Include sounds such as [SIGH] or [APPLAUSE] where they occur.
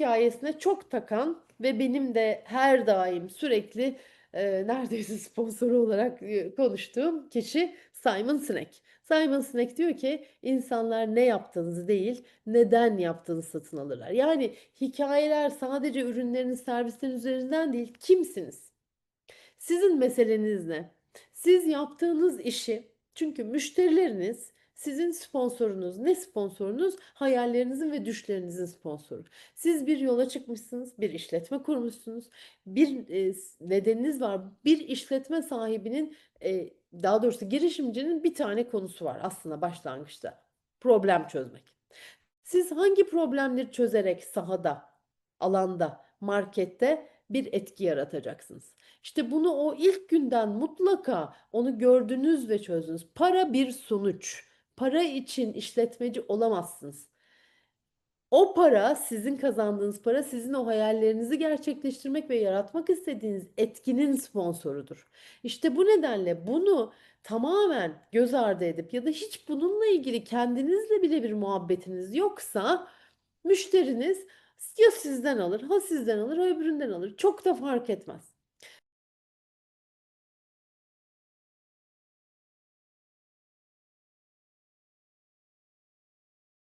hikayesine çok takan ve benim de her daim sürekli e, neredeyse [LAUGHS] sponsoru olarak e, konuştuğum kişi Simon Sinek. Simon Sinek diyor ki insanlar ne yaptığınızı değil, neden yaptığınızı satın alırlar. Yani hikayeler sadece ürünleriniz, servisleriniz üzerinden değil, kimsiniz? Sizin meseleniz ne? Siz yaptığınız işi, çünkü müşterileriniz sizin sponsorunuz. Ne sponsorunuz? Hayallerinizin ve düşlerinizin sponsoru. Siz bir yola çıkmışsınız, bir işletme kurmuşsunuz. Bir e, nedeniniz var. Bir işletme sahibinin e, daha doğrusu girişimcinin bir tane konusu var aslında başlangıçta. Problem çözmek. Siz hangi problemleri çözerek sahada, alanda, markette bir etki yaratacaksınız? İşte bunu o ilk günden mutlaka onu gördünüz ve çözdünüz. Para bir sonuç. Para için işletmeci olamazsınız. O para, sizin kazandığınız para sizin o hayallerinizi gerçekleştirmek ve yaratmak istediğiniz etkinin sponsorudur. İşte bu nedenle bunu tamamen göz ardı edip ya da hiç bununla ilgili kendinizle bile bir muhabbetiniz yoksa müşteriniz ya sizden alır, ha sizden alır, ha öbüründen alır. Çok da fark etmez.